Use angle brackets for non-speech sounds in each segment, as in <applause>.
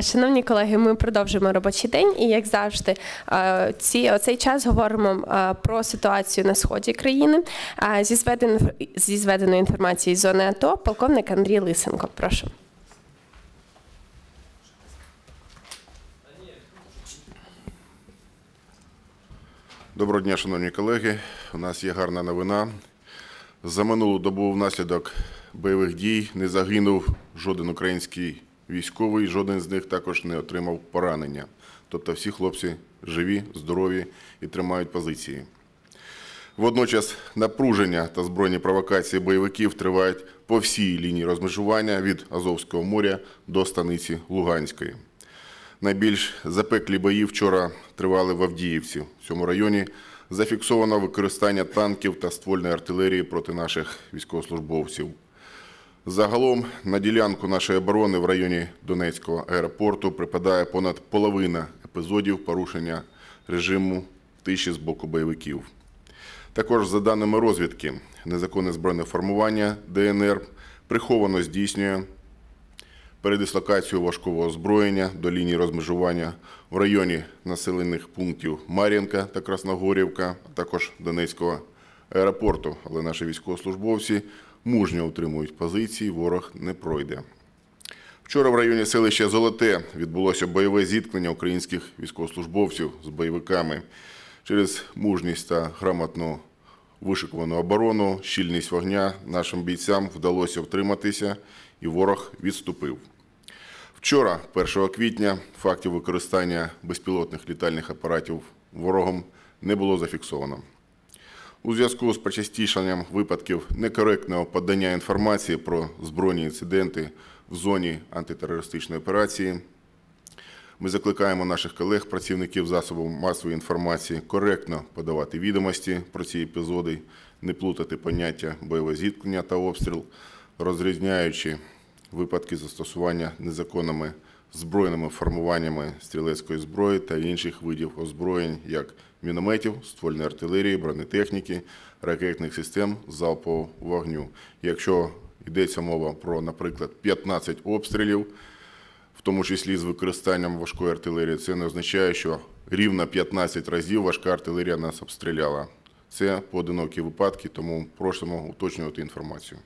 Шановні колеги, ми продовжуємо робочий день, і як завжди, ці оцей час говоримо про ситуацію на сході країни. Зі зведеної зі зведеної інформації з зони АТО, полковник Андрій Лисенко. Прошу. Доброго дня, шановні колеги. У нас є гарна новина. За минулу добу внаслідок бойових дій не загинув жоден український військовий, жоден з них також не отримав поранення. Тобто всі хлопці живі, здорові і тримають позиції. Водночас напруження та збройні провокації бойовиків тривають по всій лінії розмежування від Азовського моря до станиці Луганської. Найбільш запеклі бої вчора тривали в Авдіївці. В цьому районі зафіксовано використання танків та ствольної артилерії проти наших військовослужбовців. Загалом на ділянку нашої оборони в районі Донецького аеропорту припадає понад половина епізодів порушення режиму тиші з боку бойовиків. Також, за даними розвідки, незаконне збройне формування ДНР приховано здійснює передислокацію важкого озброєння до лінії розмежування в районі населених пунктів Мар'їнка та Красногорівка, а також Донецького аеропорту. Але наші військовослужбовці мужньо утримують позиції, ворог не пройде. Вчора в районі селища Золоте відбулося бойове зіткнення українських військовослужбовців з бойовиками через мужність та грамотну вишикувану оборону, щільність вогня нашим бійцям вдалося втриматися, і ворог відступив. Вчора, 1 квітня, фактів використання безпілотних літальних апаратів ворогом не було зафіксовано. У зв'язку з почастішанням випадків некоректного подання інформації про збройні інциденти в зоні антитерористичної операції ми закликаємо наших колег, працівників засобів масової інформації, коректно подавати відомості про ці епізоди, не плутати поняття бойове зіткнення та обстріл, розрізняючи випадки застосування незаконними збройними формуваннями стрілецької зброї та інших видів озброєнь, як мінометів, ствольної артилерії, бронетехніки, ракетних систем залпового вогню. Якщо йдеться мова про, наприклад, 15 обстрілів, в тому числі з використанням важкої артилерії, це не означає, що рівно 15 разів важка артилерія нас обстріляла. Це поодинокі випадки, тому просимо уточнювати інформацію.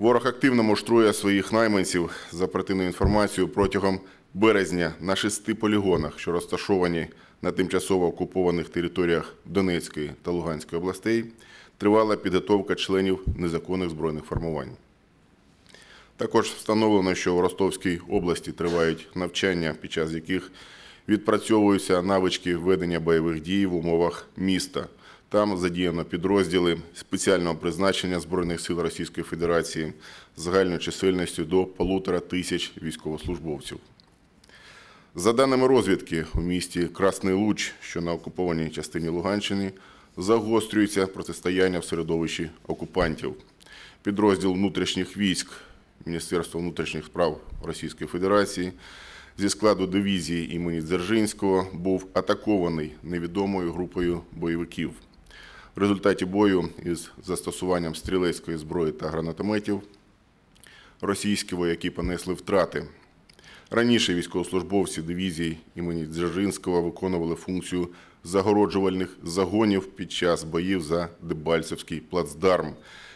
Ворог активно муштрує своїх найманців за оперативною інформацією протягом березня на шести полігонах, що розташовані на тимчасово окупованих територіях Донецької та Луганської областей, тривала підготовка членів незаконних збройних формувань. Також встановлено, що в Ростовській області тривають навчання, під час яких відпрацьовуються навички ведення бойових дій в умовах міста. Там задіяно підрозділи спеціального призначення Збройних сил Російської Федерації з загальною чисельністю до полутора тисяч військовослужбовців. За даними розвідки, у місті Красний Луч, що на окупованій частині Луганщини, загострюється протистояння в середовищі окупантів. Підрозділ внутрішніх військ Міністерства внутрішніх справ Російської Федерації зі складу дивізії імені Дзержинського був атакований невідомою групою бойовиків. В результаті бою із застосуванням стрілецької зброї та гранатометів російські вояки понесли втрати. Раніше військовослужбовці дивізії імені Дзержинського виконували функцію загороджувальних загонів під час боїв за Дебальцевський плацдарм.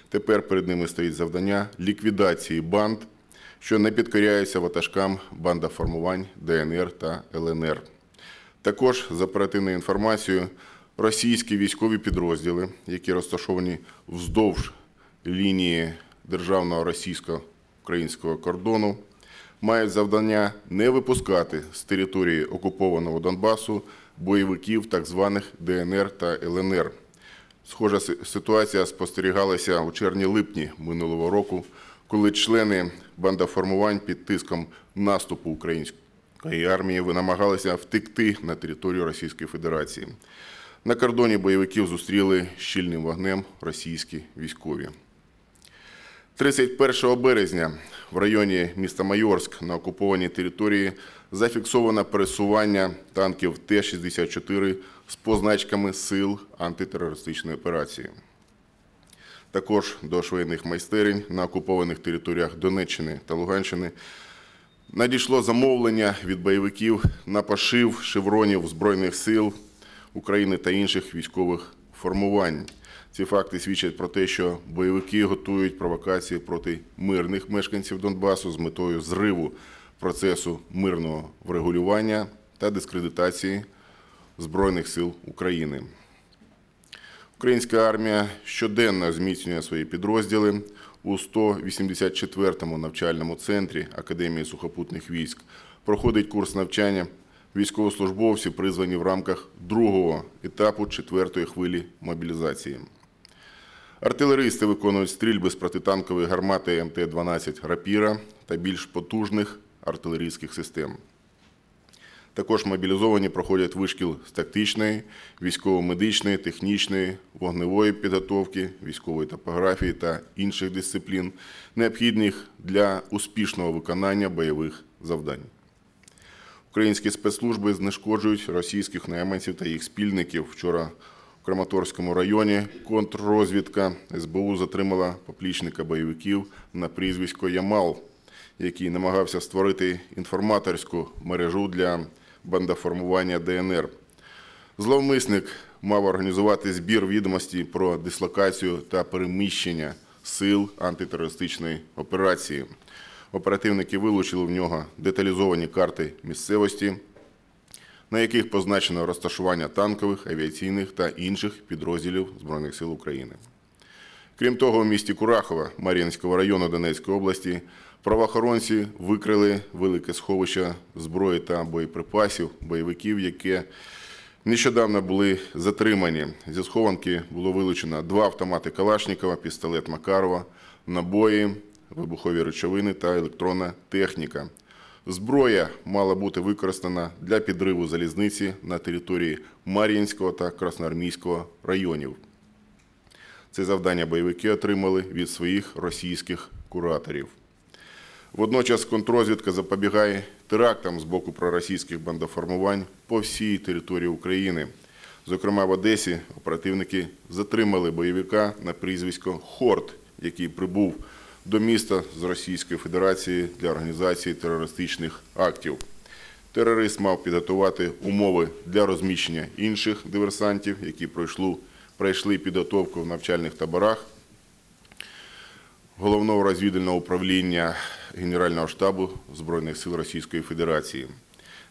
Тепер перед ними стоїть завдання ліквідації банд, що не підкоряються ватажкам бандоформувань ДНР та ЛНР. Також, за оперативною інформацією, російські військові підрозділи, які розташовані вздовж лінії державного російсько-українського кордону, мають завдання не випускати з території окупованого Донбасу бойовиків так званих ДНР та ЛНР. Схожа ситуація спостерігалася у червні-липні минулого року, коли члени бандоформувань під тиском наступу української армії намагалися втекти на територію Російської Федерації. На кордоні бойовиків зустріли щільним вогнем російські військові. 31 березня в районі міста Майорськ на окупованій території зафіксовано пересування танків Т-64 з позначками сил антитерористичної операції. Також до швейних майстерень на окупованих територіях Донеччини та Луганщини Надійшло замовлення від бойовиків на пошив шевронів Збройних сил України та інших військових формувань. Ці факти свідчать про те, що бойовики готують провокації проти мирних мешканців Донбасу з метою зриву процесу мирного врегулювання та дискредитації Збройних сил України. Українська армія щоденно зміцнює свої підрозділи у 184-му навчальному центрі Академії сухопутних військ. Проходить курс навчання військовослужбовці, призвані в рамках другого етапу четвертої хвилі мобілізації. Артилеристи виконують стрільби з протитанкової гармати МТ-12 «Рапіра» та більш потужних артилерійських систем. Також мобілізовані проходять вишкіл з тактичної, військово-медичної, технічної, вогневої підготовки, військової топографії та інших дисциплін, необхідних для успішного виконання бойових завдань. Українські спецслужби знешкоджують російських найманців та їх спільників. Вчора в Краматорському районі контррозвідка СБУ затримала поплічника бойовиків на прізвисько Ямал, який намагався створити інформаторську мережу для бандоформування ДНР. Зловмисник мав організувати збір відомостей про дислокацію та переміщення сил антитерористичної операції. Оперативники вилучили в нього деталізовані карти місцевості, на яких позначено розташування танкових, авіаційних та інших підрозділів Збройних сил України. Крім того, у місті Курахова Мар'їнського району Донецької області правоохоронці викрили велике сховище зброї та боєприпасів бойовиків, яке нещодавно були затримані. Зі схованки було вилучено два автомати Калашникова, пістолет Макарова, набої, вибухові речовини та електронна техніка. Зброя мала бути використана для підриву залізниці на території Мар'їнського та Красноармійського районів. Це завдання бойовики отримали від своїх російських кураторів. Водночас контррозвідка запобігає терактам з боку проросійських бандоформувань по всій території України. Зокрема, в Одесі оперативники затримали бойовика на прізвисько Хорт, який прибув до міста з Російської Федерації для організації терористичних актів. Терорист мав підготувати умови для розміщення інших диверсантів, які пройшли, пройшли підготовку в навчальних таборах Головного розвідувального управління Генерального штабу Збройних сил Російської Федерації.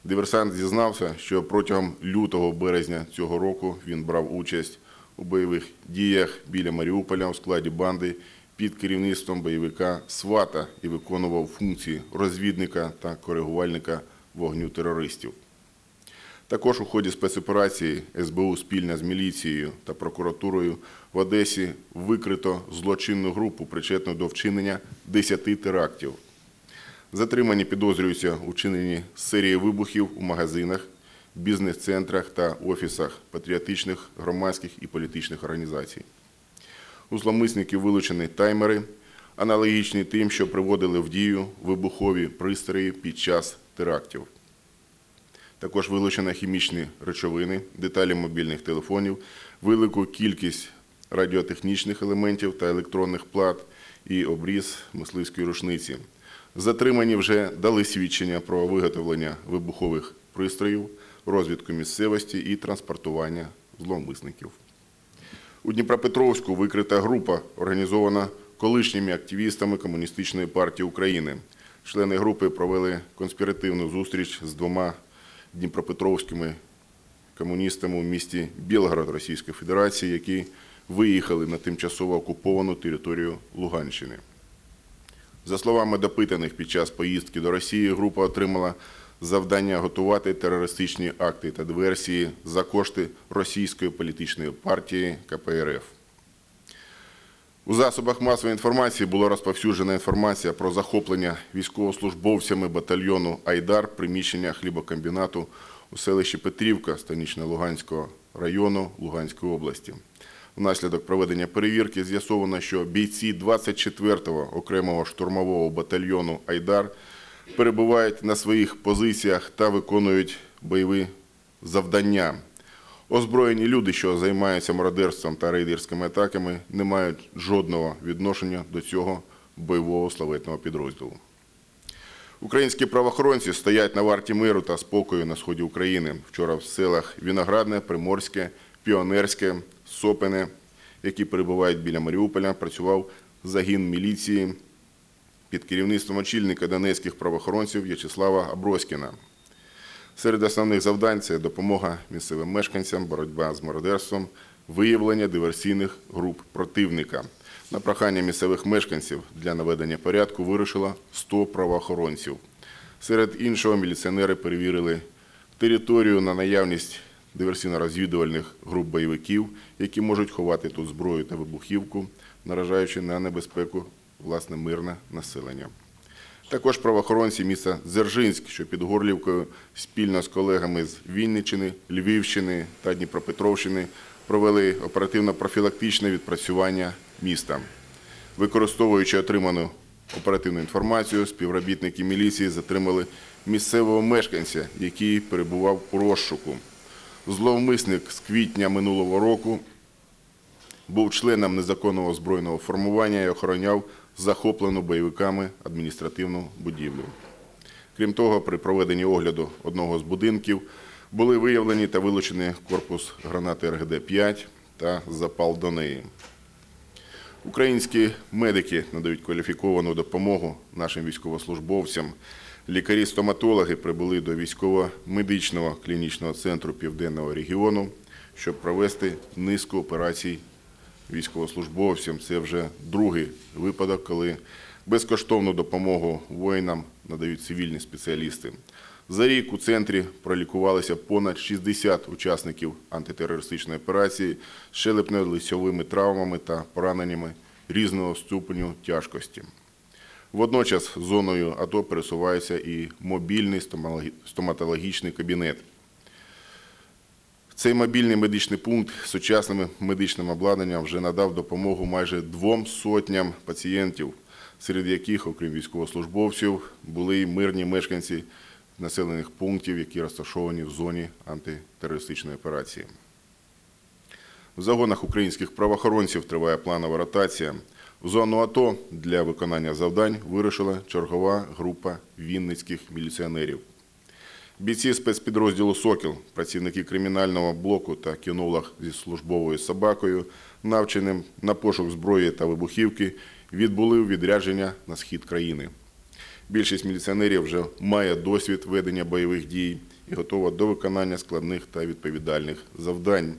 Диверсант зізнався, що протягом лютого-березня цього року він брав участь у бойових діях біля Маріуполя у складі банди під керівництвом бойовика Свата і виконував функції розвідника та коригувальника вогню терористів. Також у ході спецоперації СБУ спільно з міліцією та прокуратурою в Одесі викрито злочинну групу, причетну до вчинення 10 терактів. Затримані підозрюються у серії вибухів у магазинах, бізнес-центрах та офісах патріотичних, громадських і політичних організацій. У зловмисників вилучені таймери, аналогічні тим, що приводили в дію вибухові пристрої під час терактів. Також вилучено хімічні речовини, деталі мобільних телефонів, велику кількість радіотехнічних елементів та електронних плат і обріз мисливської рушниці. Затримані вже дали свідчення про виготовлення вибухових пристроїв, розвідку місцевості і транспортування зловмисників. У Дніпропетровську викрита група, організована колишніми активістами Комуністичної партії України. Члени групи провели конспіративну зустріч з двома дніпропетровськими комуністами у місті Білгород Російської Федерації, які виїхали на тимчасово окуповану територію Луганщини. За словами допитаних під час поїздки до Росії, група отримала завдання готувати терористичні акти та диверсії за кошти російської політичної партії КПРФ. У засобах масової інформації була розповсюджена інформація про захоплення військовослужбовцями батальйону Айдар приміщення хлібокомбінату у селищі Петрівка Станично-Луганського району Луганської області. Внаслідок проведення перевірки з'ясовано, що бійці 24-го окремого штурмового батальйону Айдар перебувають на своїх позиціях та виконують бойові завдання. Озброєні люди, що займаються мародерством та рейдерськими атаками, не мають жодного відношення до цього бойового славетного підрозділу. Українські правоохоронці стоять на варті миру та спокою на сході України. Вчора в селах Виноградне, Приморське, Піонерське, Сопине, які перебувають біля Маріуполя, працював загін міліції під керівництвом очільника донецьких правоохоронців В'ячеслава Аброськіна. Серед основних завдань це допомога місцевим мешканцям, боротьба з мародерством, виявлення диверсійних груп противника. На прохання місцевих мешканців для наведення порядку вирушило 100 правоохоронців. Серед іншого міліціонери перевірили територію на наявність диверсійно-розвідувальних груп бойовиків, які можуть ховати тут зброю та вибухівку, наражаючи на небезпеку власне мирне населення. Також правоохоронці міста Дзержинськ, що під Горлівкою, спільно з колегами з Вінниччини, Львівщини та Дніпропетровщини провели оперативно-профілактичне відпрацювання міста. Використовуючи отриману оперативну інформацію, співробітники міліції затримали місцевого мешканця, який перебував у розшуку. Зловмисник з квітня минулого року був членом незаконного збройного формування і охороняв захоплену бойовиками адміністративну будівлю. Крім того, при проведенні огляду одного з будинків були виявлені та вилучені корпус гранати РГД-5 та запал до неї. Українські медики надають кваліфіковану допомогу нашим військовослужбовцям. Лікарі-стоматологи прибули до військово-медичного клінічного центру Південного регіону, щоб провести низку операцій військовослужбовцям. Це вже другий випадок, коли безкоштовну допомогу воїнам надають цивільні спеціалісти. За рік у центрі пролікувалися понад 60 учасників антитерористичної операції з щелепно-лицьовими травмами та пораненнями різного ступеню тяжкості. Водночас зоною АТО пересувається і мобільний стоматологічний кабінет. Цей мобільний медичний пункт з сучасним медичним обладнанням вже надав допомогу майже двом сотням пацієнтів, серед яких, окрім військовослужбовців, були й мирні мешканці населених пунктів, які розташовані в зоні антитерористичної операції. В загонах українських правоохоронців триває планова ротація. В зону АТО для виконання завдань вирушила чергова група вінницьких міліціонерів. Бійці спецпідрозділу Сокіл, працівники кримінального блоку та кінолог зі службовою собакою, навченим на пошук зброї та вибухівки, відбули відрядження на схід країни. Більшість міліціонерів вже має досвід ведення бойових дій і готова до виконання складних та відповідальних завдань.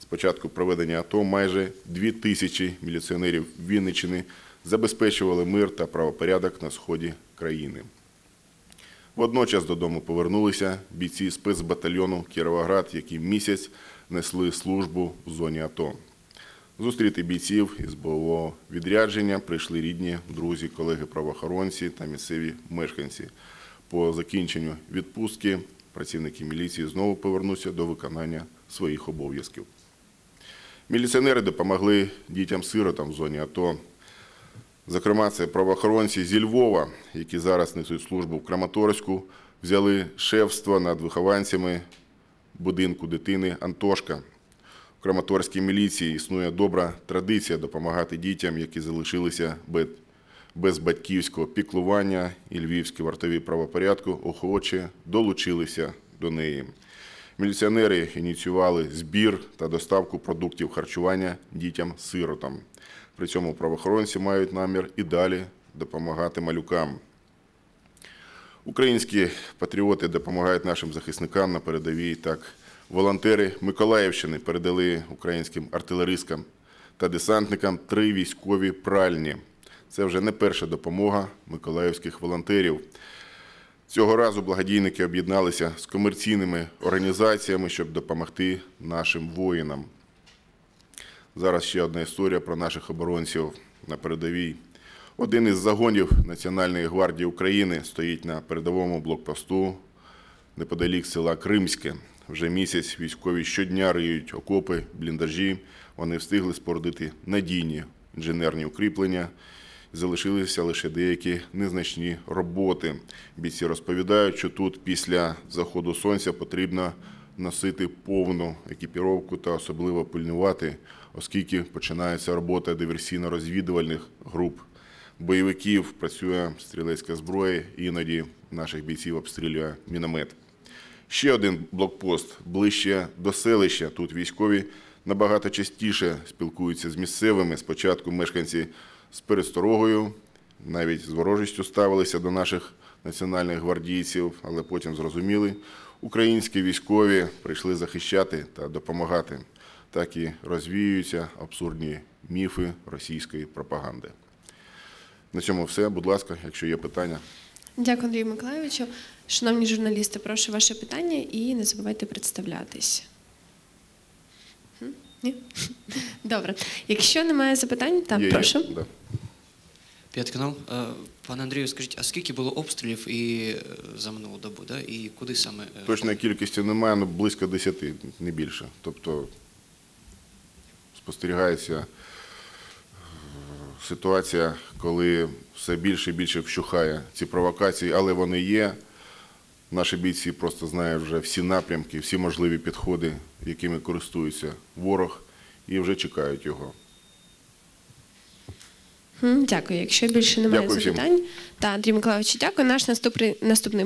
З початку проведення АТО майже дві тисячі міліціонерів Вінниччини забезпечували мир та правопорядок на сході країни. Водночас додому повернулися бійці спецбатальйону Кіровоград, які місяць несли службу в зоні АТО. Зустріти бійців із бойового відрядження прийшли рідні, друзі, колеги правоохоронці та місцеві мешканці. По закінченню відпустки працівники міліції знову повернуться до виконання своїх обов'язків. Міліціонери допомогли дітям-сиротам в зоні АТО. Зокрема, це правоохоронці зі Львова, які зараз несуть службу в Краматорську, взяли шефство над вихованцями будинку дитини Антошка. У Краматорській міліції існує добра традиція допомагати дітям, які залишилися без батьківського піклування, і львівські вартові правопорядку охоче долучилися до неї. Міліціонери ініціювали збір та доставку продуктів харчування дітям-сиротам. При цьому правоохоронці мають намір і далі допомагати малюкам. Українські патріоти допомагають нашим захисникам на передовій. Так, волонтери Миколаївщини передали українським артилеристам та десантникам три військові пральні. Це вже не перша допомога миколаївських волонтерів. Цього разу благодійники об'єдналися з комерційними організаціями, щоб допомогти нашим воїнам. Зараз ще одна історія про наших оборонців на передовій. Один із загонів Національної гвардії України стоїть на передовому блокпосту неподалік села Кримське. Вже місяць військові щодня риють окопи, бліндажі. Вони встигли спорудити надійні інженерні укріплення. Залишилися лише деякі незначні роботи. Бійці розповідають, що тут після заходу сонця потрібно носити повну екіпіровку та особливо пильнувати, оскільки починається робота диверсійно-розвідувальних груп. бойовиків, працює стрілецька зброя, іноді наших бійців обстрілює міномет. Ще один блокпост ближче до селища. Тут військові набагато частіше спілкуються з місцевими. Спочатку мешканці з пересторогою, навіть з ворожістю ставилися до наших національних гвардійців, але потім зрозуміли, українські військові прийшли захищати та допомагати. Так і розвіюються абсурдні міфи російської пропаганди. На цьому все. Будь ласка, якщо є питання. Дякую, Андрію Миколайовичу. Шановні журналісти, прошу ваше питання і не забувайте представлятись. Ні? <laughs> Добре. Якщо немає запитань, так, Є, є? прошу. Да. П'ятий канал. Пане Андрію, скажіть, а скільки було обстрілів і е, за минулу добу, да? і куди саме? е, Точної кількості немає, але близько 10, не більше. Тобто спостерігається е, ситуація, коли все більше і більше вщухає ці провокації, але вони є. Наші бійці просто знають вже всі напрямки, всі можливі підходи, якими користується ворог, і вже чекають його. Дякую. Якщо більше немає Дякую всім. запитань, та Андрій Миколаївич, дякую. Наш наступний наступний